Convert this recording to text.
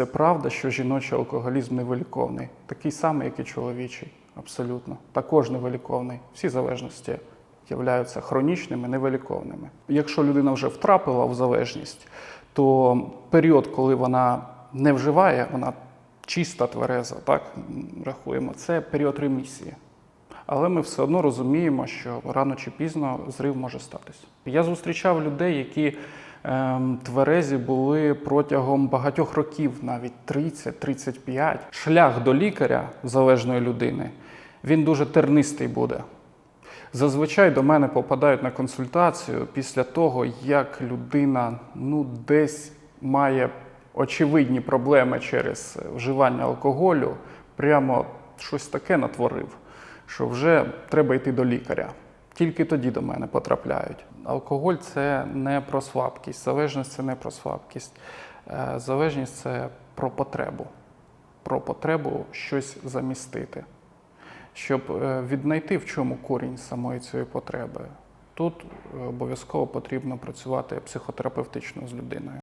Це правда, що жіночий алкоголізм невиліковний, такий самий, як і чоловічий. Абсолютно. Також невиліковний. Всі залежності являються хронічними, невиліковними. Якщо людина вже втрапила в залежність, то період, коли вона не вживає, вона чиста, твереза, так рахуємо, це період ремісії. Але ми все одно розуміємо, що рано чи пізно зрив може статися. Я зустрічав людей, які тверезі були протягом багатьох років, навіть 30-35. Шлях до лікаря залежної людини він дуже тернистий буде. Зазвичай до мене попадають на консультацію після того, як людина ну, десь має очевидні проблеми через вживання алкоголю, прямо щось таке натворив, що вже треба йти до лікаря. Тільки тоді до мене потрапляють. Алкоголь це не про слабкість, залежність це не про слабкість. Е, Залежність це про потребу, про потребу щось замістити щоб е, віднайти в чому корінь самої цієї потреби. Тут е, обов'язково потрібно працювати психотерапевтично з людиною.